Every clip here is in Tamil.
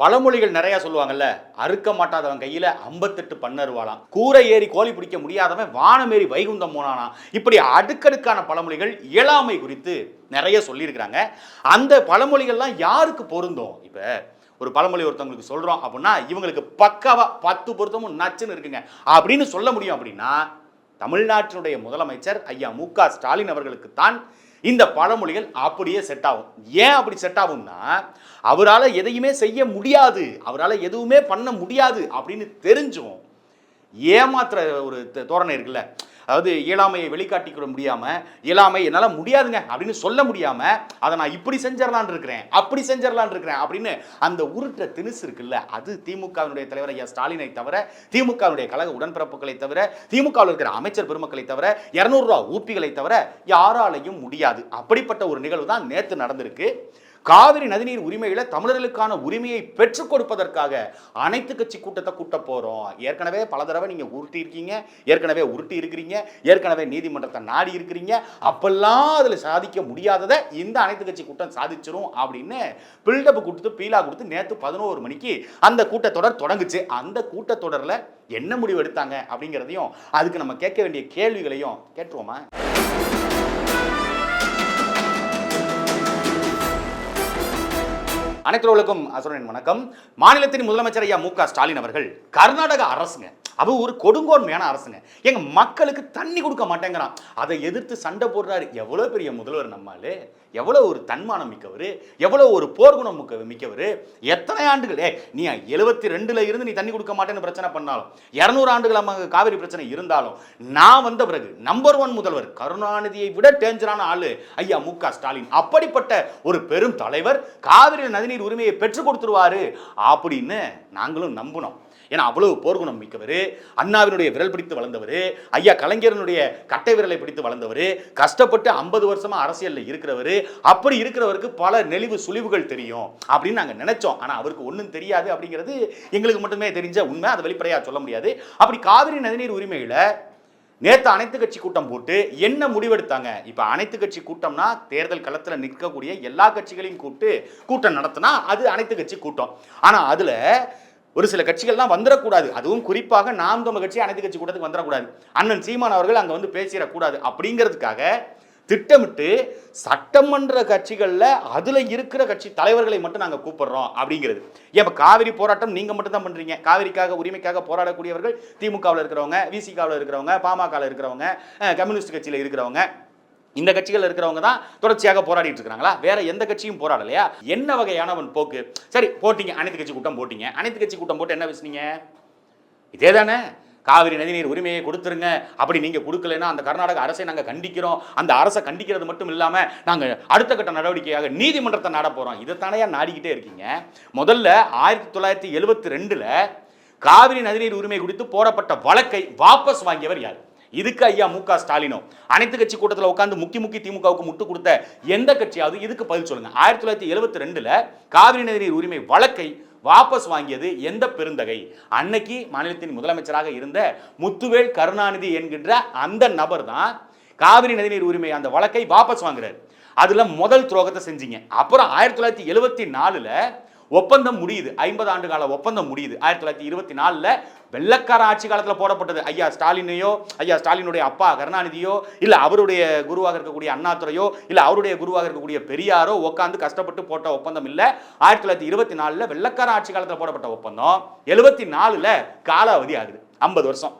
பழமொழிகள் நிறைய சொல்லுவாங்கல்ல அறுக்க மாட்டாதவன் கையில ஐம்பத்தெட்டு பண்ணருவாளாம். கூரை ஏறி கோழி பிடிக்க முடியாதவன் வானமேறி வைகுந்தம் போனானா? இப்படி அடுக்கடுக்கான பழமொழிகள் இயலாமை குறித்து நிறைய சொல்லியிருக்கிறாங்க. அந்த பழமொழிகள்லாம் யாருக்கு பொருந்தும்? இப்ப ஒரு பழமொழி ஒருத்தவங்களுக்கு சொல்றோம் அப்படின்னா இவங்களுக்கு பக்காவா பத்து பொருத்தமும் நச்சுன்னு இருக்குங்க. அப்படின்னு சொல்ல முடியும் அப்படின்னா தமிழ்நாட்டினுடைய முதலமைச்சர் ஐயா மு க ஸ்டாலின் அவர்களுக்கு தான் இந்த பழமொழிகள் அப்படியே செட் ஆகும். ஏன் அப்படி செட் ஆகும்னா அவரால் எதையுமே செய்ய முடியாது அவரால் எதுவுமே பண்ண முடியாது அப்படின்னு தெரிஞ்சும் ஏமாத்துற ஒரு தோரணை இருக்குல்ல. அதாவது இயலாமையை வெளிக்காட்டிக்கிற முடியாமல் இயலாமை என்னால் முடியாதுங்க அப்படின்னு சொல்ல முடியாமல் அதை நான் இப்படி செஞ்சிடலான் இருக்கிறேன் அப்படி செஞ்சிடலான் இருக்கிறேன் அப்படின்னு அந்த உருட்டுற திணிசு இருக்குல்ல அது திமுகவினுடைய தலைவர் ஐயா ஸ்டாலினை தவிர திமுகவினுடைய கழக உடன்பிறப்புகளை தவிர திமுகவில் இருக்கிற அமைச்சர் பெருமக்களை தவிர இரநூறுவா ஊப்பிகளை தவிர யாராலையும் முடியாது. அப்படிப்பட்ட ஒரு நிகழ்வு தான் நேற்று நடந்திருக்கு. காவிரி நதிநீர் உரிமையில தமிழர்களுக்கான உரிமையை பெற்றுக் கொடுப்பதற்காக அனைத்து கட்சி கூட்டத்தை கூட்ட போகிறோம் ஏற்கனவே பல தடவை நீங்கள் உருட்டி இருக்கீங்க ஏற்கனவே உருட்டி இருக்கிறீங்க ஏற்கனவே நீதிமன்றத்தை நாடி இருக்கிறீங்க. அப்பெல்லாம் அதில் சாதிக்க முடியாததை இந்த அனைத்து கட்சி கூட்டம் சாதிச்சிரும் அப்படின்னு பில்டப் கொடுத்து பீலா கொடுத்து நேற்று பதினோரு மணிக்கு அந்த கூட்டத்தொடர் தொடங்குச்சு. அந்த கூட்டத்தொடரில் என்ன முடிவு எடுத்தாங்க அப்படிங்கிறதையும் அதுக்கு நம்ம கேட்க வேண்டிய கேள்விகளையும் கேட்டுருவோமா? அனைத்துறவுகளுக்கும் அசுரனின் வணக்கம். மாநிலத்தின் முதலமைச்சர் ஐயா மு க ஸ்டாலின் அவர்கள் கர்நாடக அரசுங்க. அவ ஒரு கொடுங்கோன்மையான அரசுங்க. எங்க மக்களுக்கு தண்ணி கொடுக்க மாட்டேங்கிறான். அதை எதிர்த்து சண்டை போடுறாரு. எவ்வளவு பெரிய முதல்வர் நம்மாலு. எவ்வளவு ஒரு தன்மானம் மிக்கவர். எவ்வளவு ஒரு போர்க்குணம் மிக்க மிக்கவர். எத்தனை ஆண்டுகள்? ஏ நீ எழுபத்தி ரெண்டுல இருந்து நீ தண்ணி கொடுக்க மாட்டேன்னு பிரச்சனை பண்ணாலும் இரநூறு ஆண்டுகள் அம்மா காவிரி பிரச்சனை இருந்தாலும் நான் வந்த பிறகு நம்பர் ஒன் முதல்வர் கருணாநிதியை விட டேஞ்சரான ஆளு ஐயா மு ஸ்டாலின். அப்படிப்பட்ட ஒரு பெரும் தலைவர் காவிரி நதிநீர் உரிமையை பெற்றுக் கொடுத்துருவாரு. அப்படின்னு நாங்களும் நம்பினோம். ஏன்னா அவ்வளவு போர்க்குணம் மிக்கவர் அண்ணாவினுடைய விரல் பிடித்து வளர்ந்தவர் ஐயா கலைஞரனுடைய கட்டை விரலை பிடித்து வளர்ந்தவர் கஷ்டப்பட்டு ஐம்பது வருஷமா அரசியலில் இருக்கிறவர் அப்படி இருக்கிறவருக்கு பல நெளிவு சுழிவுகள் தெரியும் அப்படின்னு நாங்கள் நினைச்சோம். ஆனால் அவருக்கு ஒன்றும் தெரியாது அப்படிங்கிறது எங்களுக்கு மட்டுமே தெரிஞ்ச உண்மை. அதை வெளிப்படையாக சொல்ல முடியாது. அப்படி காவிரி நதிநீர் உரிமையில் நேற்று அனைத்து கட்சி கூட்டம் போட்டு என்ன முடிவெடுத்தாங்க? இப்போ அனைத்து கட்சி கூட்டம்னா தேர்தல் களத்தில் நிற்கக்கூடிய எல்லா கட்சிகளையும் கூப்பிட்டு கூட்டம் நடத்தினா அது அனைத்து கட்சி கூட்டம். ஆனால் அதில் ஒரு சில கட்சிகள்லாம் வந்துடக்கூடாது அதுவும் குறிப்பாக நாம் தமிழ் கட்சி அனைத்து கட்சி கூட்டத்துக்கு வந்துடக்கூடாது அண்ணன் சீமான் அவர்கள் அங்கே வந்து பேசிடக்கூடாது அப்படிங்கிறதுக்காக திட்டமிட்டு சட்டமன்ற கட்சிகளில் அதில் இருக்கிற கட்சி தலைவர்களை மட்டும் நாங்கள் கூப்பிடுறோம் அப்படிங்கிறது. ஏன் இப்போ காவிரி போராட்டம் நீங்கள் மட்டும் தான் பண்ணுறீங்க காவிரிக்காக உரிமைக்காக போராடக்கூடியவர்கள் திமுகவில் இருக்கிறவங்க விசிகாவில் இருக்கிறவங்க பாமகவில் இருக்கிறவங்க கம்யூனிஸ்ட் கட்சியில் இருக்கிறவங்க. இந்த கட்சிகள் இருக்கிறவங்க தான் தொடர்ச்சியாக போராடிட்டு இருக்காங்களா? வேற எந்த கட்சியும் போராடலையா? என்ன வகையானவன் போக்கு? சரி போட்டீங்க. அனைத்து கட்சி கூட்டம் போட்டீங்க. அனைத்து கட்சி கூட்டம் போட்டு என்ன பேசுனீங்க? இதே தானே காவிரி நதிநீர் உரிமையை கொடுத்துருங்க. அப்படி நீங்கள் கொடுக்கலைன்னா அந்த கர்நாடக அரசை நாங்கள் கண்டிக்கிறோம். அந்த அரசை கண்டிக்கிறது மட்டும் இல்லாமல் நாங்கள் அடுத்த கட்ட நடவடிக்கையாக நீதிமன்றத்தை நாட போகிறோம் இதைத்தானையா நாடிக்கிட்டே இருக்கீங்க? முதல்ல ஆயிரத்தி தொள்ளாயிரத்தி எழுபத்தி ரெண்டில் காவிரி நதிநீர் உரிமை குறித்து போடப்பட்ட வழக்கை வாபஸ் வாங்கியவர் யார்? இதுக்கு ஐயா மு க ஸ்டாலினோ? அனைத்து கட்சி கூட்டத்தில் உட்காந்து முக்கி முக்கி திமுகவுக்கு முட்டு கொடுத்த எந்த கட்சியாவது இதுக்கு பதில் சொல்லுங்க. ஆயிரத்தி தொள்ளாயிரத்தி எழுபத்தி ரெண்டுல காவிரி நதிநீர் உரிமை வழக்கை வாபஸ் வாங்கியது எந்த பெருந்தகை? அன்னைக்கு மாநிலத்தின் முதலமைச்சராக இருந்த முத்துவேல் கருணாநிதி என்கின்ற அந்த நபர் தான் காவிரி நதிநீர் உரிமை அந்த வழக்கை வாபஸ் வாங்குறாரு. அதுல முதல் துரோகத்தை செஞ்சீங்க. அப்புறம் ஆயிரத்தி தொள்ளாயிரத்தி எழுபத்தி நாலுல ஒப்பந்தம் முடியுது. ஐம்பது ஆண்டு கால ஒப்பந்தம் முடியுது. ஆயிரத்தி தொள்ளாயிரத்தி இருபத்தி நாலில் வெள்ளக்கார ஆட்சி காலத்தில் போடப்பட்டது. ஐயா ஸ்டாலினையோ ஐயா ஸ்டாலினுடைய அப்பா கருணாநிதியோ இல்லை அவருடைய குருவாக இருக்கக்கூடிய அண்ணாத்துறையோ இல்லை அவருடைய குருவாக இருக்கக்கூடிய பெரியாரோ உட்காந்து கஷ்டப்பட்டு போட்ட ஒப்பந்தம் இல்லை. ஆயிரத்தி தொள்ளாயிரத்தி இருபத்தி நாலில் வெள்ளக்கார ஆட்சி காலத்தில் போடப்பட்ட ஒப்பந்தம். எழுபத்தி நாலில் காலாவதி ஆகுது. ஐம்பது வருஷம்.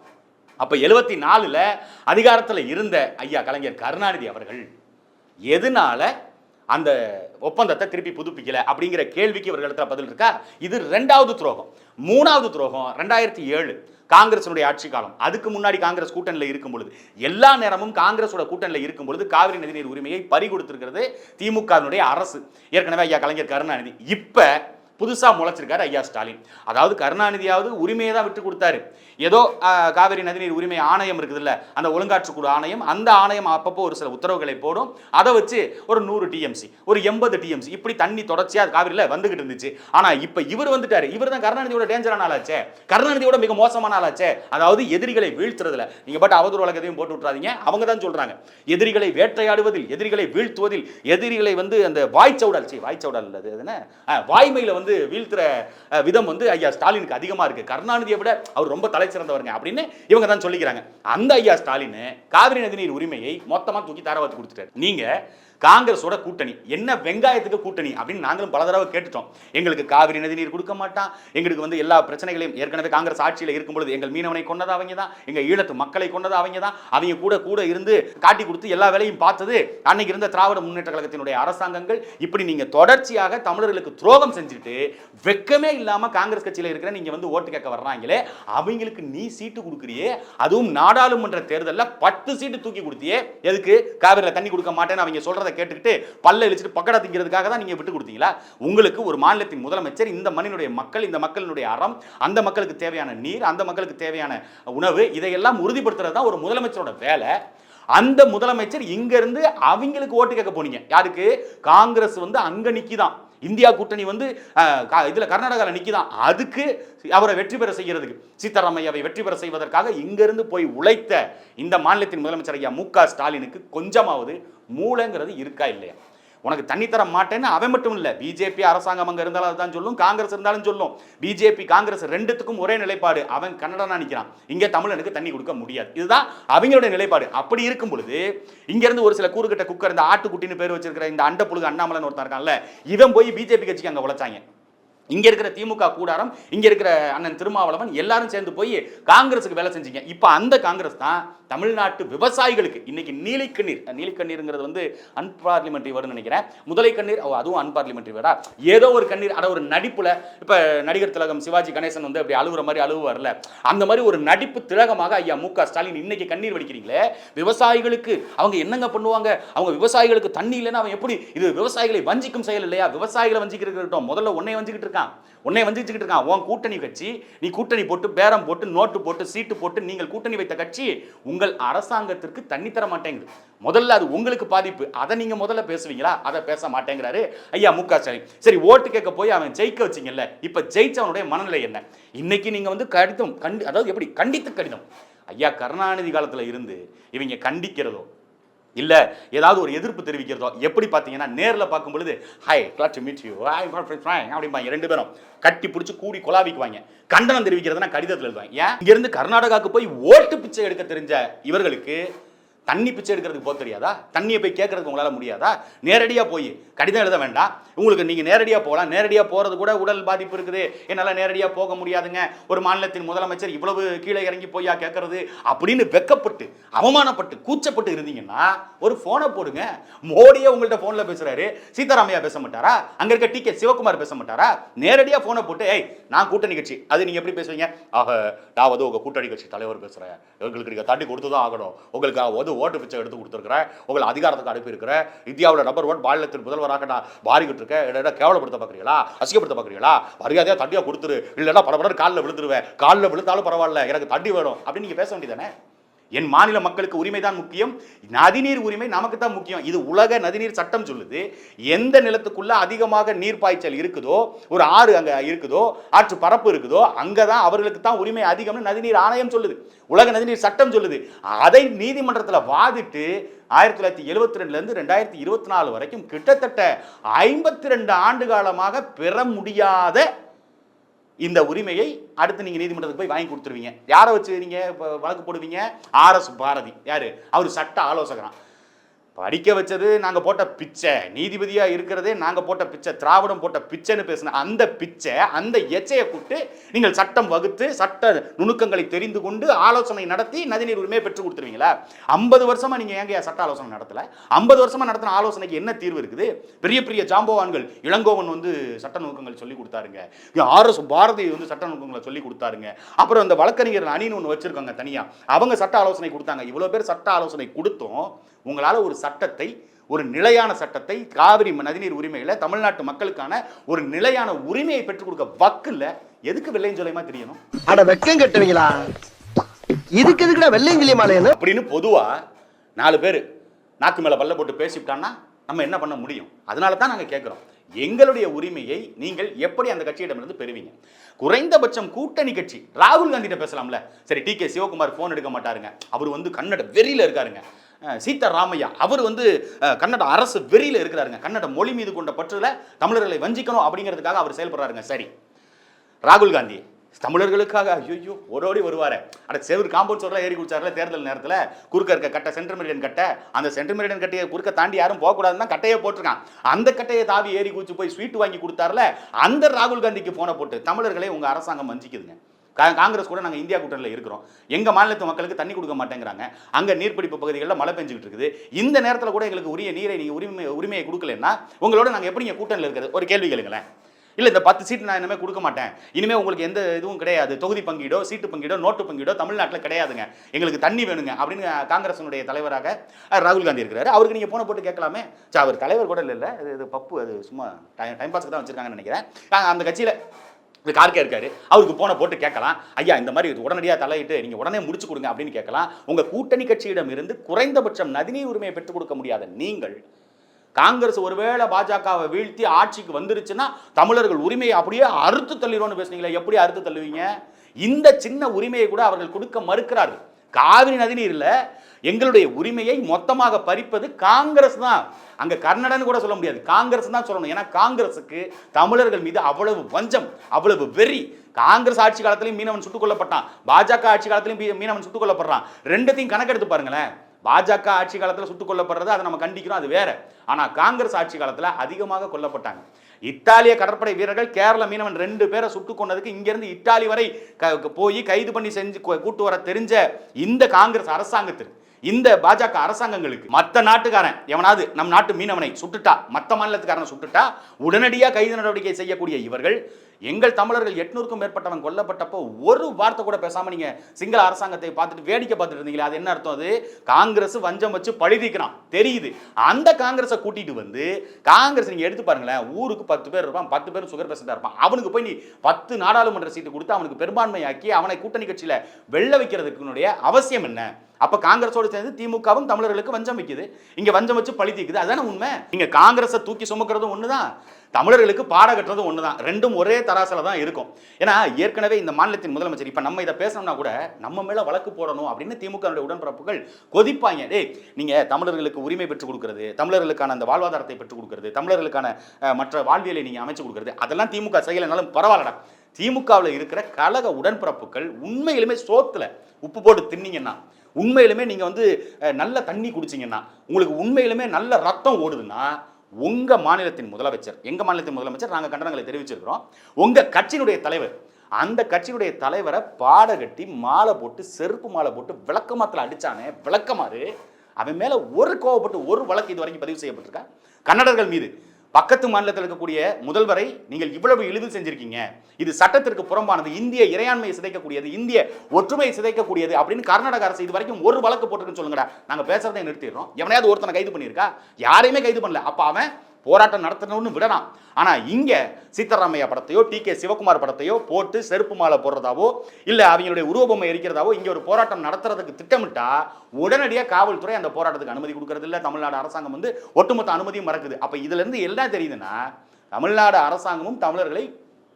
அப்போ எழுபத்தி நாலில் அதிகாரத்தில் இருந்த ஐயா கலைஞர் கருணாநிதி அவர்கள் எதனால அந்த ஒப்பந்தத்தை திருப்பி புதுப்பிக்கல அப்படிங்கிற கேள்விக்கு இவர்களிடத்துல பதில் இருக்கா? இது ரெண்டாவது துரோகம். மூணாவது துரோகம் ரெண்டாயிரத்தி ஏழு. காங்கிரசினுடைய ஆட்சி காலம். அதுக்கு முன்னாடி காங்கிரஸ் கூட்டணியில் இருக்கும் பொழுது எல்லா நேரமும் காங்கிரஸோட கூட்டணியில் இருக்கும் பொழுது காவிரி நதிநீர் உரிமையை பறி கொடுத்திருக்கிறது திமுகவினுடைய அரசு. ஏற்கனவே ஐயா கலைஞர் கருணாநிதி. இப்போ புதுசாக முளைச்சிருக்காரு ஐயா ஸ்டாலின். அதாவது கருணாநிதியாவது உரிமையை தான் விட்டு கொடுத்தாரு. ஏதோ காவிரி நதிநீர் உரிமை ஆணையம் இருக்குதுல்ல அந்த ஒழுங்காற்றுக்குழு ஆணையம் அந்த ஆணையம் அப்பப்போ ஒரு சில உத்தரவுகளை போடும். அதை வச்சு ஒரு நூறு டிஎம்சி ஒரு எண்பது டிஎம்சி இப்படி தண்ணி தொடர்ச்சியாக காவிரியில் வந்துகிட்டு இருந்துச்சு. ஆனால் இப்போ இவர் வந்துட்டார். இவர் தான் கருணாநிதியோட டேஞ்சரான ஆளாச்சே. கருணாநிதியோட மிக மோசமான ஆளாச்சே. அதாவது எதிரிகளை வீழ்த்துறதுல. நீங்கள் பட் அவதூறு வழக்கத்தையும் போட்டு விட்றாதீங்க அவங்க தான் சொல்கிறாங்க எதிரிகளை வேட்டையாடுவதில் எதிரிகளை வீழ்த்துவதில் எதிரிகளை வந்து அந்த வாய்ச்சவுடல் சரி வாய்ச்சவுடல் இல்ல அது என்ன? வாய்மையில் வந்து வந்து வீழ்த்துற விதம் வந்து ஐயா ஸ்டாலினுக்கு அதிகமா இருக்கு. கருணாநிதியை விட அவர் ரொம்ப தலை சிறந்தவருங்க அப்படின்னு இவங்க தான் சொல்லிக்கிறாங்க. அந்த ஐயா ஸ்டாலின் காவிரி நதிநீர் உரிமையை மொத்தமாக தூக்கி தாராவாத்து கொடுத்துட்டாரு. நீங்க காங்கிரஸோட கூட்டணி. என்ன வெங்காயத்துக்கு கூட்டணி அப்படின்னு நாங்களும் பல தடவை கேட்டுட்டோம். எங்களுக்கு காவிரி நதிநீர் கொடுக்க மாட்டான். எங்களுக்கு வந்து எல்லா பிரச்சனைகளையும் ஏற்கனவே காங்கிரஸ் ஆட்சியில் இருக்கும் பொழுது எங்கள் மீனவனை கொண்டது அவங்க தான் எங்க ஈழத்து மக்களை கொண்டது அவங்க தான் அவங்க கூட கூட இருந்து காட்டி கொடுத்து எல்லா வேலையும் பார்த்தது அன்னைக்கு இருந்த திராவிட முன்னேற்ற கழகத்தினுடைய அரசாங்கங்கள். இப்படி நீங்க தொடர்ச்சியாக தமிழர்களுக்கு துரோகம் செஞ்சுட்டு வெக்கமே இல்லாம காங்கிரஸ் கட்சியில இருக்கிற நீங்க வந்து ஓட்டு கேட்க வர்றாங்களே அவங்களுக்கு நீ சீட்டு கொடுக்குறியே அதுவும் நாடாளுமன்ற தேர்தலில் பத்து சீட்டு தூக்கி கொடுத்தியே எதுக்கு? காவிரியில் தண்ணி கொடுக்க மாட்டேன்னு அவங்க சொல்றதை கேட்டுக்கிட்டு பல்ல இழிச்சிட்டு பக்கடா திங்கிறதுக்காக தான் நீங்க விட்டு கொடுத்தீங்களா? உங்களுக்கு ஒரு மாநிலத்தின் முதலமைச்சர் இந்த மண்ணினுடைய மக்கள் இந்த மக்களினுடைய அறம் அந்த மக்களுக்கு தேவையான நீர் அந்த மக்களுக்கு தேவையான உணவு இதையெல்லாம் உறுதிப்படுத்துறது தான் ஒரு முதலமைச்சரோட வேலை. அந்த முதலமைச்சர் இங்க இருந்து அவங்களுக்கு ஓட்டு கேட்க போனீங்க. யாருக்கு? காங்கிரஸ் வந்து அங்கே நிற்கிதான் இந்தியா கூட்டணி வந்து இதில் இதுல கர்நாடகாவில் நிக்கிதான். அதுக்கு அவரை வெற்றி பெற செய்கிறதுக்கு சீதாராமையாவை வெற்றி பெற செய்வதற்காக இங்கிருந்து போய் உழைத்த இந்த மாநிலத்தின் முதலமைச்சர் ஐயா மு க ஸ்டாலினுக்கு கொஞ்சமாவது மூளைங்கிறது இருக்கா இல்லையா? உனக்கு தண்ணி தர மாட்டேன்னு அவன் மட்டும் இல்லை. பிஜேபி அரசாங்கம் அங்கே இருந்தாலும் அதுதான் சொல்லும். காங்கிரஸ் இருந்தாலும் சொல்லும். பிஜேபி காங்கிரஸ் ரெண்டுத்துக்கும் ஒரே நிலைப்பாடு. அவன் கன்னடனா நினைக்கிறான் இங்கே தமிழனுக்கு தண்ணி கொடுக்க முடியாது. இதுதான் அவங்களுடைய நிலைப்பாடு. அப்படி இருக்கும் பொழுது இங்கேருந்து ஒரு சில கூறுகிட்ட குக்கர் இந்த ஆட்டுக்குட்டின்னு பேர் வச்சிருக்கிற இந்த அண்ட புழுகு அண்ணாமலைன்னு ஒருத்தன் இருக்கான்ல இவன் போய் பிஜேபி கட்சிக்கு அங்கே உழைச்சாங்க. இங்கே இருக்கிற திமுக கூடாரம் இங்கே இருக்கிற அண்ணன் திருமாவளவன் எல்லாரும் சேர்ந்து போய் காங்கிரஸுக்கு வேலை செஞ்சீங்க. இப்போ அந்த காங்கிரஸ் தான் தமிழ்நாட்டு விவசாயிகளுக்கு இன்னைக்கு நீலிக்கண்ணீர். நீலிக்கண்ணீருங்கிறது வந்து அன்பார்லிமெண்ட்ரி வேர்டுன்னு நினைக்கிறேன். முதலை கண்ணீர் ஓ, அதுவும் அன்பார்லிமெண்ட்ரி வேர்டா ஏதோ ஒரு கண்ணீர் அட ஒரு நடிப்புல இப்ப நடிகர் திலகம் சிவாஜி கணேசன் வந்து அப்படி அழுகுற மாதிரி அழுவார்ல அந்த மாதிரி ஒரு நடிப்பு திலகமாக ஐயா மு க ஸ்டாலின் இன்னைக்கு கண்ணீர் வடிக்கிறீங்களே? விவசாயிகளுக்கு அவங்க என்னங்க பண்ணுவாங்க? அவங்க விவசாயிகளுக்கு தண்ணி இல்லைன்னா அவன் எப்படி? இது விவசாயிகளை வஞ்சிக்கும் செயல் இல்லையா? விவசாயிகளை வஞ்சிக்கிறோம் முதல்ல உன்னை வஞ்சிக்கிட்டு இருக்கான். உன்னை வஞ்சிச்சுக்கிட்டு இருக்கான். உன் கூட்டணி கட்சி நீ கூட்டணி போட்டு பேரம் போட்டு நோட்டு போட்டு சீட்டு போட்டு நீங்கள் கூட்டணி வைத்த கட்சி உங்கள் அரசாங்கத்திற்கு தண்ணி தர மாட்டேங்குது. முதல்ல அது உங்களுக்கு பாதிப்பு. அதை நீங்க முதல்ல பேசுவீங்களா? அதை பேச மாட்டேங்கிறாரு ஐயா மு க ஸ்டாலின். சரி ஓட்டு கேட்க போய் அவன் ஜெயிக்க வச்சிங்கல்ல இப்ப ஜெயிச்சவனுடைய மனநிலை என்ன? இன்னைக்கு நீங்க வந்து கடிதம் கண்டி அதாவது எப்படி? கண்டித்து கடிதம். ஐயா கருணாநிதி காலத்துல இருந்து இவங்க கண்டிக்கிறதோ இல்ல ஏதாவது ஒரு எதிர்ப்பு தெரிவிக்கிறதோ எப்படி பார்த்தீங்கன்னா நேர்ல பார்க்கும் பொழுது hi glad to meet you. Hi அப்படிம்பாங்க ரெண்டு பேரும். கட்டி பிடிச்சி கூடி கொலாவிக்குவாங்க. கண்டனம் தெரிவிக்கிறதுனா கடிதத்தில் எழுதுவாங்க. ஏன்? இங்க இருந்து கர்நாடகாவுக்கு போய் ஓட்டு பிச்சை எடுக்க தெரிஞ்ச இவர்களுக்கு தண்ணி பிச்சை எடுக்கிறதுக்கு போக தெரியாதா? தண்ணியை போய் கேட்கறதுக்கு உங்களால் முடியாதா? நேரடியாக போய். கடிதம் எழுத வேண்டாம். உங்களுக்கு நீங்கள் நேரடியாக போகலாம். நேரடியாக போகிறது கூட உடல் பாதிப்பு இருக்குது. என்னால் நேரடியாக போக முடியாதுங்க. ஒரு மாநிலத்தின் முதலமைச்சர் இவ்வளவு கீழே இறங்கி போயா கேட்கறது அப்படின்னு வெக்கப்பட்டு அவமானப்பட்டு கூச்சப்பட்டு இருந்தீங்கன்னா ஒரு ஃபோனை போடுங்க. மோடியே உங்கள்ட்ட ஃபோனில் பேசுகிறாரு சீதாராமையா பேச மாட்டாரா? அங்கே இருக்க டி கே சிவகுமார் பேச மாட்டாரா? நேரடியாக ஃபோனை போட்டு ஏய் நான் கூட்டணி கட்சி. அது நீங்கள் எப்படி பேசுவீங்க? ஆக நான் வந்து உங்க கூட்டணி கட்சி தலைவர் பேசுகிறேன் உங்களுக்கு நீங்கள் தட்டி கொடுத்து தான் ஆகணும். உங்களுக்கு வந்து ஓட்டு பிச்சை எடுத்து கொடுத்துருக்குறேன். உங்களை அதிகாரத்துக்கு அனுப்பியிருக்கிறேன். இந்தியாவில் நம்பர் ஒன் மாநிலத்தின் முதல்வராக நான் மாறிக்கிட்டு இருக்கேன். என்ன கேவலப்படுத்த பார்க்குறீங்களா? அசிங்கப்படுத்த பார்க்குறீங்களா? மரியாதையாக தண்ணியாக கொடுத்துரு. இல்லைன்னா படப்பட காலில் விழுந்துருவேன். காலில் விழுந்தாலும் பரவாயில்ல. எனக்கு தண்ணி வேணும். அப்படின்னு நீங்க பேச வேண்டியதானே என் மாநில மக்களுக்கு உரிமை தான் முக்கியம். நதிநீர் உரிமை நமக்கு தான் முக்கியம். இது உலக நதிநீர் சட்டம் சொல்லுது. எந்த நிலத்துக்குள்ள அதிகமாக நீர் பாய்ச்சல் இருக்குதோ ஒரு ஆறு அங்க இருக்குதோ ஆற்று பரப்பு இருக்குதோ அங்கே தான் அவர்களுக்கு தான் உரிமை அதிகம்னு நதிநீர் ஆணையம் சொல்லுது. உலக நதிநீர் சட்டம் சொல்லுது. அதை நீதிமன்றத்தில் வாதிட்டு ஆயிரத்தி தொள்ளாயிரத்தி எழுபத்தி ரெண்டுலேருந்து ரெண்டாயிரத்தி இருபத்தி நாலு வரைக்கும் கிட்டத்தட்ட ஐம்பத்தி ரெண்டு ஆண்டு காலமாக பெற முடியாத இந்த உரிமையை அடுத்து நீங்கள் நீதிமன்றத்துக்கு போய் வாங்கி கொடுத்துருவீங்க. யாரை வச்சு நீங்கள் வழக்கு போடுவீங்க? R S Bharathi. யார்? அவர் சட்ட ஆலோசகரான் படிக்க வச்சது நாங்கள் போட்ட பிச்சை. நீதிபதியாக இருக்கிறதே நாங்கள் போட்ட பிச்சை. திராவிடம் போட்ட பிச்சைன்னு பேசின அந்த பிச்சை அந்த எச்சையை கூட்டு நீங்கள் சட்டம் வகுத்து சட்ட நுணுக்கங்களை தெரிந்து கொண்டு ஆலோசனை நடத்தி நதிநீர் உரிமையை பெற்றுக் கொடுத்துருவீங்களா? ஐம்பது வருஷமாக நீங்கள் ஏங்க சட்ட ஆலோசனை நடத்தல? ஐம்பது வருஷமாக நடத்தின ஆலோசனைக்கு என்ன தீர்வு இருக்குது? பெரிய பெரிய ஜாம்பவான்கள் இளங்கோவன் வந்து சட்ட நுணுக்கங்கள் சொல்லி கொடுத்தாருங்க. ஆர்எஸ் பாரதி வந்து சட்ட நுணுக்கங்களை சொல்லி கொடுத்தாருங்க. அப்புறம் அந்த வழக்கறிஞர் அணின்னு ஒன்று வச்சுருக்காங்க தனியாக அவங்க சட்ட ஆலோசனை கொடுத்தாங்க. இவ்வளோ பேர் சட்ட ஆலோசனை கொடுத்தோம். உங்களால ஒரு சட்டத்தை ஒரு நிலையான சட்டத்தை காவிரி நதிநீர் உரிமையில தமிழ்நாட்டு மக்களுக்கான ஒரு நிலையான உரிமையை பெற்றுக் கொடுக்க வக்கு இல்ல எதுக்கு வெள்ளையஞ்சோலையமா தெரியணும்? அட வெக்கம் கட்டுவீங்களா? இதுக்கு எதுக்குடா வெள்ளையங்கிலி மாலையன்னு அப்படின்னு பொதுவா நாலு பேர் நாக்கு மேல பல்ல போட்டு பேசிவிட்டான்னா நம்ம என்ன பண்ண முடியும்? அதனால தான் நாங்க கேட்கிறோம் எங்களுடைய உரிமையை நீங்கள் எப்படி அந்த கட்சியிடமிருந்து பெறுவீங்க? குறைந்தபட்சம் கூட்டணி கட்சி ராகுல் காந்திட்ட பேசலாம்ல. சரி டி கே சிவகுமார் போன் எடுக்க மாட்டாருங்க. அவர் வந்து கன்னட வெறியில இருக்காருங்க. அஹ், சீதாராமையா அவர் வந்து கன்னட அரசு வெறியில் இருக்கிறாருங்க. கன்னட மொழி மீது கொண்ட பற்றில் தமிழர்களை வஞ்சிக்கணும் அப்படிங்கிறதுக்காக அவர் செயல்படுறாருங்க. சரி. ராகுல் காந்தி தமிழர்களுக்காக ஐயோ ஓடோடி வருவார். அட செவர் காம்பவுண்ட் சொல்ல ஏறி குடிச்சார்ல தேர்தல் நேரத்தில்? குறுக்க இருக்க கட்டை சென்ட்ரல் மெரிடியன் கட்டை. அந்த சென்ட்ரல் மெரிடியன் கட்டையை குறுக்க தாண்டி யாரும் போகக்கூடாதுன்னு கட்டையை போட்டிருக்கான். அந்த கட்டையை தாவி ஏறி குச்சி போய் ஸ்வீட் வாங்கி கொடுத்தாருல அந்த ராகுல் காந்திக்கு போனை போட்டு தமிழர்களை உங்கள் அரசாங்கம் வஞ்சிக்குதுங்க. காங்கிரஸ் கூட நாங்கள் இந்தியா கூட்டணியில் இருக்கிறோம். எங்கள் மாநிலத்து மக்களுக்கு தண்ணி கொடுக்க மாட்டேங்கிறாங்க. அங்கே நீர்பிடிப்பு பகுதிகளில் மழை பெஞ்சுக்கிட்டு இருக்குது. இந்த நேரத்தில் கூட எங்களுக்கு உரிய நீரை நீங்கள் உரிமை உரிமையை கொடுக்கலன்னா உங்களோட நாங்கள் எப்படி இங்கே கூட்டணியில் இருக்கிறது? ஒரு கேள்வி கேளுங்களேன். இல்லை இந்த பத்து சீட்டு நான் இனிமேல் கொடுக்க மாட்டேன். இனிமேல் உங்களுக்கு எந்த இதுவும் கிடையாது. தொகுதி பங்கீடோ சீட்டு பங்கீடோ நோட்டு பங்கீடோ தமிழ்நாட்டில் கிடையாதுங்க. எங்களுக்கு தண்ணி வேணுங்க அப்படின்னு காங்கிரஸினுடைய தலைவராக ராகுல் காந்தி இருக்கிறாரு. அவருக்கு நீங்கள் போன போட்டு கேட்கலாமே. சார் அவர் தலைவர் கூட இல்லை இது பப்பு அது சும்மா டைம் டைம் பாஸ்க்கு தான் வச்சுருக்காங்கன்னு நினைக்கிறேன். அந்த கட்சியில் இந்த கார்கே இருக்காரு. அவருக்கு போன போட்டு கேட்கலாம். ஐயா இந்த மாதிரி இது உடனடியாக தலையிட்டு நீங்கள் உடனே முடிச்சு கொடுங்க அப்படின்னு கேட்கலாம். உங்கள் கூட்டணி கட்சியிடம் இருந்து குறைந்தபட்சம் நதிநீர் உரிமையை பெற்றுக் கொடுக்க முடியாத நீங்கள் காங்கிரஸ் ஒருவேளை பாஜகவை வீழ்த்தி ஆட்சிக்கு வந்துருச்சுன்னா தமிழர்கள் உரிமையை அப்படியே அறுத்து தள்ளிடும்னு பேசுனீங்களே எப்படி அறுத்து தள்ளுவீங்க? இந்த சின்ன உரிமையை கூட அவர்கள் கொடுக்க மறுக்கிறார்கள். காவிரி நதிநீரில் எங்களுடைய உரிமையை மொத்தமாக பறிப்பது காங்கிரஸ் தான். அங்கே கர்நாடகன்னு கூட சொல்ல முடியாது. காங்கிரஸ் தான் சொல்லணும். ஏன்னா காங்கிரஸுக்கு தமிழர்கள் மீது அவ்வளவு வஞ்சம் அவ்வளவு வெறி. காங்கிரஸ் ஆட்சி காலத்திலையும் மீனவன் சுட்டுக் கொல்லப்பட்டான். பாஜக ஆட்சி காலத்திலையும் மீ- மீனவன் சுட்டுக் கொல்லப்படுறான். ரெண்டுத்தையும் கணக்கெடுத்து பாருங்களேன். பாஜக ஆட்சி காலத்தில் சுட்டுக் கொல்லப்படுறது அதை நம்ம கண்டிக்கிறோம் அது வேற. ஆனால் காங்கிரஸ் ஆட்சி காலத்தில் அதிகமாக கொல்லப்பட்டாங்க. இத்தாலிய கடற்படை வீரர்கள் கேரள மீனவன் ரெண்டு பேரை சுட்டுக் கொண்டதுக்கு இங்கிருந்து இத்தாலி வரை க- போய் கைது பண்ணி செஞ்சு கூட்டு வர தெரிஞ்ச இந்த காங்கிரஸ் அரசாங்கத்திற்கு இந்த பாஜக அரசாங்கங்களுக்கு மற்ற நாட்டுக்காரன் எவனாவது நம் நாட்டு மீனவனை சுட்டுட்டா மற்ற மாநிலத்துக்காரனை சுட்டுட்டா உடனடியாக கைது நடவடிக்கை செய்யக்கூடிய இவர்கள் எங்கள் தமிழர்கள் எட்நூறுக்கும் மேற்பட்டவன் கொல்லப்பட்டப்போ ஒரு வார்த்தை கூட பேசாமல் நீங்கள் சிங்கள அரசாங்கத்தை பார்த்துட்டு வேடிக்கை பார்த்துட்டு இருந்தீங்களே அது என்ன அர்த்தம் அது? காங்கிரஸ் வஞ்சம் வச்சு பழுதிக்கிறான் தெரியுது. அந்த காங்கிரஸை கூட்டிட்டு வந்து காங்கிரஸ் நீங்கள் எடுத்து பாருங்களேன் ஊருக்கு பத்து பேர் இருப்பான் பத்து பேர் சுகர் பேசண்டாக இருப்பான். அவனுக்கு போய் நீ பத்து நாடாளுமன்ற சீட்டு கொடுத்து அவனுக்கு பெரும்பான்மையாக்கி அவனை கூட்டணி கட்சியில் வெள்ள வைக்கிறதுக்குனுடைய அவசியம் என்ன? அப்போ காங்கிரஸோடு சேர்ந்து திமுகவும் தமிழர்களுக்கு வஞ்சம் வைக்குது. இங்கே வஞ்சம் வச்சு பழி தீக்குது. அதுதானே உண்மை? நீங்கள் காங்கிரஸை தூக்கி சுமக்கிறதும் ஒன்று தான் தமிழர்களுக்கு பாட கட்டுறதும் தான் ரெண்டும் ஒரே தராசில் தான் இருக்கும். ஏன்னா ஏற்கனவே இந்த மாநிலத்தின் முதலமைச்சர் இப்போ நம்ம இதை பேசணும்னா கூட நம்ம மேலே வழக்கு போடணும் அப்படின்னு திமுக உடன்பிறப்புகள் கொதிப்பாங்க. டேய் நீங்கள் தமிழர்களுக்கு உரிமை பெற்றுக் கொடுக்குறது தமிழர்களுக்கான அந்த வாழ்வாதாரத்தை பெற்றுக் கொடுக்குறது தமிழர்களுக்கான மற்ற வாழ்வியலை நீங்கள் அமைச்சு கொடுக்குறது அதெல்லாம் திமுக செய்யலைனாலும் பரவாயில்லடா. திமுகவில் இருக்கிற கழக உடன்பிறப்புகள் உண்மையிலுமே சோத்தில் உப்பு போட்டு தின்னீங்கன்னா உண்மையிலுமே நீங்கள் வந்து நல்ல தண்ணி குடிச்சீங்கன்னா உங்களுக்கு உண்மையிலுமே நல்ல ரத்தம் ஓடுதுன்னா உங்கள் மாநிலத்தின் முதலமைச்சர் எங்கள் மாநிலத்தின் முதலமைச்சர் நாங்கள் கண்டனங்களை தெரிவிச்சிருக்கிறோம். உங்கள் கட்சியினுடைய தலைவர் அந்த கட்சியினுடைய தலைவரை பாட கட்டி மாலை போட்டு செருப்பு மாலை போட்டு விளக்கமாத்தில் அடித்தானே விளக்கமாறு அவன் மேலே ஒரு கோவப்பட்டு ஒரு வழக்கு இது வரைக்கும் பதிவு செய்யப்பட்டிருக்கா? கன்னடர்கள் மீது. பக்கத்து மாநிலத்தில் இருக்கக்கூடிய முதல்வரை நீங்கள் இவ்வளவு எளிதில் செஞ்சிருக்கீங்க. இது சட்டத்திற்கு புறம்பானது. இந்திய இறையாண்மையை சிதைக்கக்கூடியது. இந்திய ஒற்றுமையை சிதைக்கக்கூடியது அப்படின்னு கர்நாடக அரசு இது வரைக்கும் ஒரு வழக்கு போட்டுருக்குன்னு சொல்லுங்கடா. நாங்கள் பேசுறதை நிறுத்திடுறோம். எவனையாவது ஒருத்தனை கைது பண்ணியிருக்கா? யாரையுமே கைது பண்ணல. அப்போ அவன் போராட்டம் நடத்தணும்னு விடலாம். ஆனால் இங்கே சீத்தாராமையா படத்தையோ டி கே சிவகுமார் படத்தையோ போட்டு செருப்பு மாலை போடுறதாவோ இல்லை அவங்களுடைய உருவபொம்மை எரிக்கிறதாவோ இங்கே ஒரு போராட்டம் நடத்துறதுக்கு திட்டமிட்டா உடனடியாக காவல்துறை அந்த போராட்டத்துக்கு அனுமதி கொடுக்கறது இல்லை. தமிழ்நாடு அரசாங்கம் வந்து ஒட்டுமொத்த அனுமதியும் மறக்குது. அப்போ இதுலேருந்து என்ன தெரியுதுன்னா தமிழ்நாடு அரசாங்கமும் தமிழர்களை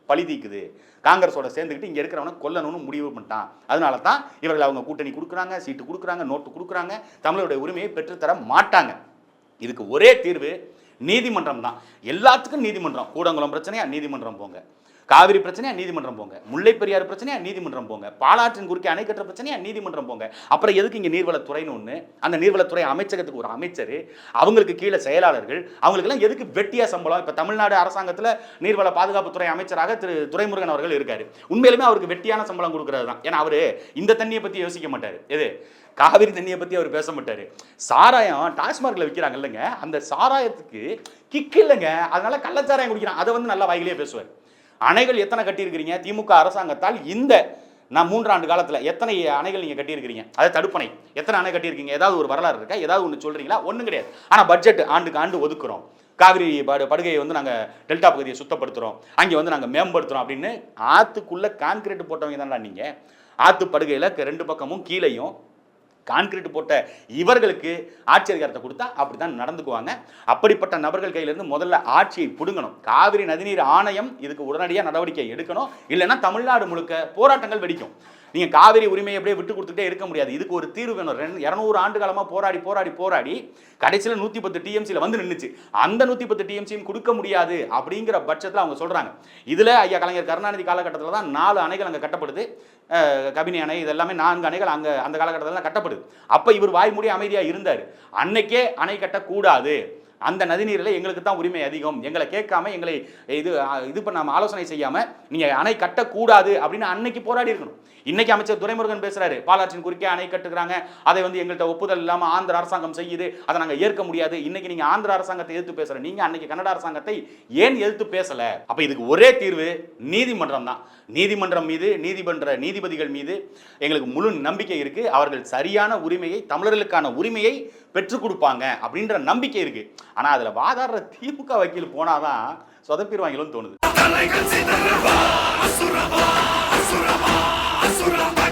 பழி தீக்குது. காங்கிரஸோட சேர்ந்துக்கிட்டு இங்கே இருக்கிறவனை கொல்லணும்னு முடிவு பண்ணிட்டான். அதனால தான் இவர்கள் அவங்க கூட்டணி கொடுக்குறாங்க சீட்டு கொடுக்குறாங்க நோட்டு கொடுக்குறாங்க தமிழருடைய உரிமையை பெற்றுத்தர மாட்டாங்க. இதுக்கு ஒரே தீர்வு நீதிமன்றம் தான். எல்லாத்துக்கும் நீதிமன்றம். கூடங்குளம் பிரச்சனையா நீதிமன்றம் போங்க. காவிரி பிரச்சனையா நீதிமன்றம் போங்க. முல்லை பெரியாறு பிரச்சனையா நீதிமன்றம் போங்க. பாலாற்றின் குறுக்கே அணை கட்டுற பிரச்சனையா நீதிமன்றம் போங்க. அப்புறம் எதுக்கு இங்கே நீர்வளத்துறைன்னு ஒன்று அந்த நீர்வளத்துறை அமைச்சகத்துக்கு ஒரு அமைச்சர். அவங்களுக்கு கீழே செயலாளர்கள். அவங்களுக்கெல்லாம் எதுக்கு வெட்டியா சம்பளம்? இப்போ தமிழ்நாடு அரசாங்கத்தில் நீர்வள பாதுகாப்புத்துறை அமைச்சராக திரு துரைமுருகன் அவர்கள் இருக்காரு. உண்மையிலுமே அவருக்கு வெட்டியான சம்பளம் கொடுக்கறது தான் ஏன்னா அவர் இந்த தண்ணியை பற்றி யோசிக்க மாட்டார். எது? காவிரி தண்ணியை பற்றி அவர் பேச மாட்டார். சாராயம் டாஸ்மார்க்கில் விற்கிறாங்க இல்லைங்க. அந்த சாராயத்துக்கு கிக் இல்லைங்க. அதனால கள்ளச்சாராயம் குடிக்கிறான். அதை வந்து நல்லா வாயிலே பேசுவார். அணைகள் எத்தனை கட்டியிருக்கிறீங்க? திமுக அரசாங்கத்தால் இந்த நான் மூன்றாண்டு காலத்தில் எத்தனை அணைகள் நீங்கள் கட்டியிருக்கிறீங்க? அதை தடுப்பணை. எத்தனை அணை கட்டியிருக்கீங்க? ஏதாவது ஒரு வரலாறு இருக்கா? ஏதாவது ஒன்று சொல்கிறீங்களா ஒன்றும் கிடையாது. ஆனால் பட்ஜெட் ஆண்டுக்கு ஆண்டு ஒதுக்குறோம். காவிரி படு படுகையை வந்து நாங்கள் டெல்டா பகுதியை சுத்தப்படுத்துகிறோம் அங்கே வந்து நாங்கள் மேம்படுத்துகிறோம் அப்படின்னு ஆற்றுக்குள்ளே கான்கிரீட் போட்டவங்க தானடா நீங்கள் ஆற்று படுகையில் ரெண்டு பக்கமும் கீழையும் கான்கிரீட் போட்ட இவர்களுக்கு ஆட்சி அதிகாரத்தை கொடுத்தா அப்படிதான் நடந்துக்குவாங்க. அப்படிப்பட்ட நபர்கள் கையிலிருந்து முதல்ல ஆட்சியை பிடுங்கணும். காவிரி நதிநீர் ஆணையம் இதுக்கு உடனடியாக நடவடிக்கை எடுக்கணும். இல்லைன்னா தமிழ்நாடு முழுக்க போராட்டங்கள் வெடிக்கும். நீங்கள் காவிரி உரிமையை அப்படியே விட்டு கொடுத்துட்டே இருக்க முடியாது. இதுக்கு ஒரு தீர்வு வேணும். ரெண்டு இரநூறு ஆண்டு காலமாக போராடி போராடி போராடி கடைசியில் நூற்றி பத்து டிஎம்சியில் வந்து நின்றுச்சு அந்த நூற்றி பத்து டிஎம்சியும் கொடுக்க முடியாது அப்படிங்கிற பட்சத்தில் அவங்க சொல்கிறாங்க இதில் ஐயா கலைஞர் கருணாநிதி காலகட்டத்தில் தான் நாலு அணைகள் அங்கே கட்டப்படுது. கபினி அணை இதெல்லாமே நான்கு அணைகள் அங்கே அந்த காலகட்டத்தில் கட்டப்படுது. அப்போ இவர் வாய்மூடி அமைதியாக இருந்தார். அன்னைக்கே அணை கட்டக்கூடாது. அந்த நதிநீரில் எங்களுக்கு தான் உரிமை அதிகம். எங்களை கேட்காம எங்களை இது இது பண்ணாம ஆலோசனை செய்யாம நீங்க அணை கட்டக்கூடாது அப்படின்னு அன்னைக்கு போராடி இருக்கணும். இன்னைக்கு அமைச்சர் துரைமுருகன் பேசுறாரு. பாலாற்றின் குறுக்கே அணை கட்டுக்கிறாங்க அதை வந்து எங்கள்கிட்ட ஒப்புதல் இல்லாம ஆந்திர அரசாங்கம் செய்யுது. அதை நாங்க ஏற்க முடியாது. இன்னைக்கு நீங்க ஆந்திர அரசாங்கத்தை எதிர்த்து பேசுற நீங்க அன்னைக்கு கன்னட அரசாங்கத்தை ஏன் எதிர்த்து பேசல? அப்ப இதுக்கு ஒரே தீர்வு நீதிமன்றம் தான். நீதிமன்றம் மீது நீதிமன்ற நீதிபதிகள் மீது எங்களுக்கு முழு நம்பிக்கை இருக்கு. அவர்கள் சரியான உரிமையை தமிழர்களுக்கான உரிமையை பெற்றுக் கொடுப்பாங்க அப்படின்ற நம்பிக்கை இருக்கு. ஆனால் அதில் வாதாடுற திமுக வக்கீல் போனாதான் சொதப்பிடுவாங்களோன்னு தோணுது அசுரமா அசுரமா அசுரமா